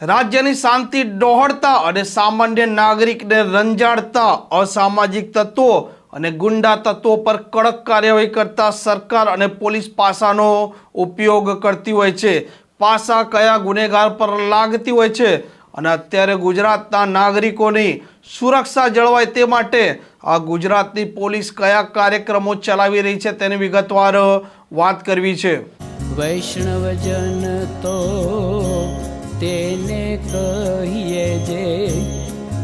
રાજ્યની શાંતિ ડહોળતા અને સામાન્ય નાગરિકને રંજાડતા અસામાજિક તત્વો અને ગુંડા તત્વો પર કડક કાર્યવાહી કરતા સરકાર અને પોલીસ પાસાનો ઉપયોગ કરતી હોય છે. પાસા કયા ગુનેગાર પર લાગતી હોય છે અને અત્યારે ગુજરાતના નાગરિકોની સુરક્ષા જળવાય તે માટે આ ગુજરાતની પોલીસ કયા કાર્યક્રમો ચલાવી રહી છે તેની વિગતવાર વાત કરવી છે. વૈષ્ણવજન તો તેને કહીએ જે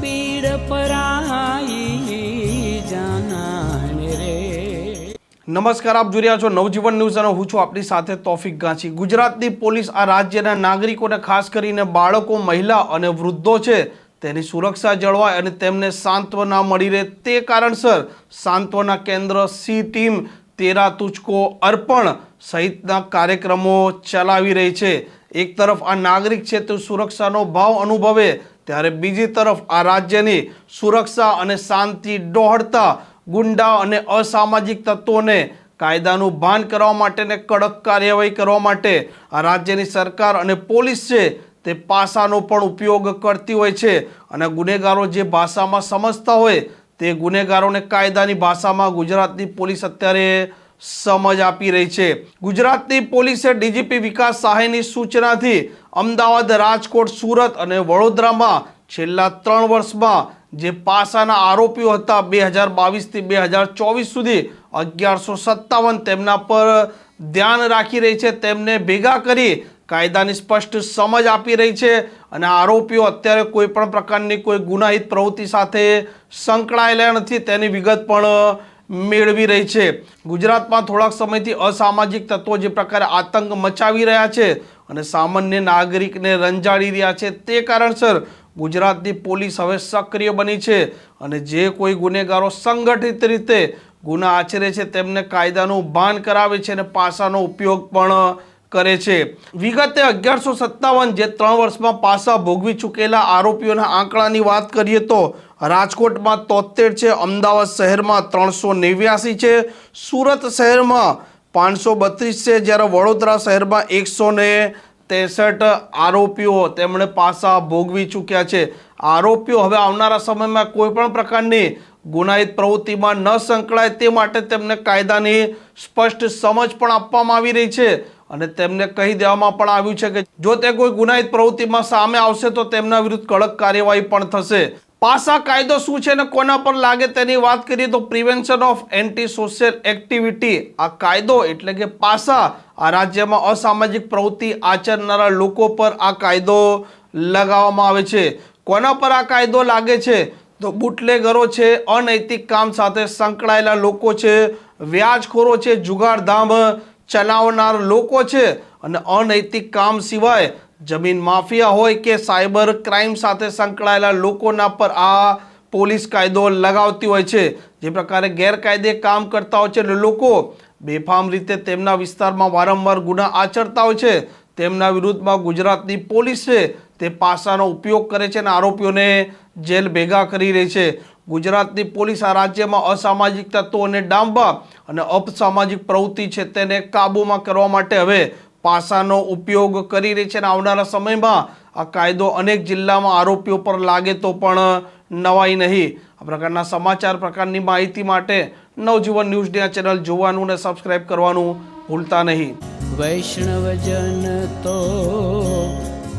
પીડ પરાઈ જાનાને રે. નમસ્કાર, આપ જોઈ રહ્યા છો નવજીવન ન્યૂઝ અને હું છું આપની સાથે તોફિક ગાંચી. ગુજરાતની પોલીસ આ રાજ્યના નાગરિકોને ખાસ કરીને બાળકો, મહિલા અને વૃદ્ધો છે, તેની સુરક્ષા જળવાય અને તેમને સાંત્વના મળી રહે તે કારણસર સાંત્વના કેન્દ્ર સી ટીમ તેરા તુચકો અર્પણ સહિતના કાર્યક્રમો ચલાવી રહી છે. એક તરફ આ નાગરિક છે તે સુરક્ષાનો ભાવ અનુભવે, ત્યારે બીજી તરફ આ રાજ્યની સુરક્ષા અને શાંતિ ડહોળતા, ગુંડા અને અસામાજિક તત્વોને કાયદાનું ભાન કરવા માટે ને કડક કાર્યવાહી કરવા માટે આ રાજ્યની સરકાર અને પોલીસ છે તે પાસાનો પણ ઉપયોગ કરતી હોય છે અને ગુનેગારો જે ભાષામાં સમજતા હોય તે ગુનેગારોને કાયદાની ભાષામાં ગુજરાતની પોલીસ અત્યારે સમજ આપી રહી છે. ગુજરાતની પોલીસે ડીજીપી વિકાસ સહાયની સૂચનાથી અમદાવાદ, રાજકોટ, સુરત અને વડોદરામાં છેલ્લા ત્રણ વર્ષમાં જે પાસાના આરોપીઓ હતા બે હજાર બાવીસથી બે હજાર ચોવીસ સુધી અગિયારસો સત્તાવન તેમના પર ધ્યાન રાખી રહી છે. તેમને ભેગા કરી કાયદાની સ્પષ્ટ સમજ આપી રહી છે અને આરોપીઓ અત્યારે કોઈ પણ પ્રકારની કોઈ ગુનાહિત પ્રવૃત્તિ સાથે સંકળાયેલા નથી. તેની વિગત પણ મેળવી રહી છે. ગુજરાતમાં થોડાક સમયથી અસામાજિક તત્વો જે પ્રકારે આતંક મચાવી રહ્યા છે અને સામાન્ય નાગરિકને રંજાડી રહ્યા છે તે કારણસર ગુજરાતની પોલીસ હવે સક્રિય બની છે અને જે કોઈ ગુનેગારો સંગઠિત રીતે ગુના આચરે છે તેમને કાયદાનું ભાન કરાવે છે અને પાસાનો ઉપયોગ પણ કરે છે. વિગતે અગિયારસો સત્તાવન જે ત્રણ વર્ષમાં પાસા ભોગવી ચૂકેલા આરોપીઓના આંકડાની વાત કરીએ તો રાજકોટમાં તોતેર છે, અમદાવાદ શહેરમાં ત્રણસો નેવ્યાસી છે, સુરત શહેરમાં પાંચસો બત્રીસ છે, જ્યારે વડોદરા શહેરમાં એકસો ને ત્રેસઠ આરોપીઓ તેમણે પાસા ભોગવી ચૂક્યા છે. આરોપીઓ હવે આવનારા સમયમાં કોઈપણ પ્રકારની ગુનાહિત પ્રવૃત્તિમાં ન સંકળાય તે માટે તેમને કાયદાની સ્પષ્ટ સમજ પણ આપવામાં આવી રહી છે અને તેમને કહી દેવામાં પણ આવ્યું છે કે જો તે કોઈ ગુનાહિત પ્રવૃત્તિમાં સામે આવશે તો તેમના વિરુદ્ધ કડક કાર્યવાહી પણ થશે. પાસા કાયદો શું છે અને કોના પર લાગે તેની વાત કરીએ તો prevention of anti social activity. આ કાયદો એટલે કે પાસા આ રાજ્યમાં અસામાજિક પ્રવૃત્તિ આચરનારા લોકો પર આ કાયદો લગાવવામાં આવે છે. કોના પર આ કાયદો લાગે છે? તો બુટલેગરો છે, અનૈતિક કામ સાથે સંકળાયેલા લોકો છે, વ્યાજખોરો છે, જુગારધામ ચલાવનાર લોકો છે અને અનૈતિક કામ સિવાય જમીન માફિયા હોય કે સાયબર ક્રાઇમ સાથે સંકળાયેલા લોકોના પર આ પોલીસ કાયદો લગાવતી હોય છે. જે પ્રકારે ગેરકાયદે કામ કરતા હોય છે એટલે લોકો બેફામ રીતે તેમના વિસ્તારમાં વારંવાર ગુના આચરતા હોય છે. તેમના વિરુદ્ધમાં ગુજરાતની પોલીસ તે પાસાનો ઉપયોગ કરે છે અને આરોપીઓને જેલ ભેગા કરી રહી છે. ગુજરાતની પોલીસ આ રાજ્યમાં અસામાજિક તત્વોને ડામવા અને અપસામાજિક પ્રવૃત્તિ છે તેને કાબૂમાં કરવા માટે હવે પાસાનો ઉપયોગ કરી રહી છે અને આવનારા સમયમાં આ કાયદો અનેક જિલ્લામાં આરોપીઓ પર લાગે તો પણ નવાઈ નહીં. આ પ્રકારના સમાચાર, પ્રકારની માહિતી માટે નવજીવન ન્યૂઝ આ ચેનલ જોવાનું અને સબસ્ક્રાઇબ કરવાનું ભૂલતા નહીં. વૈષ્ણવજન તો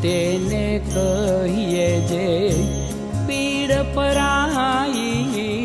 તેને કહીએ જે પીડ પરાઈ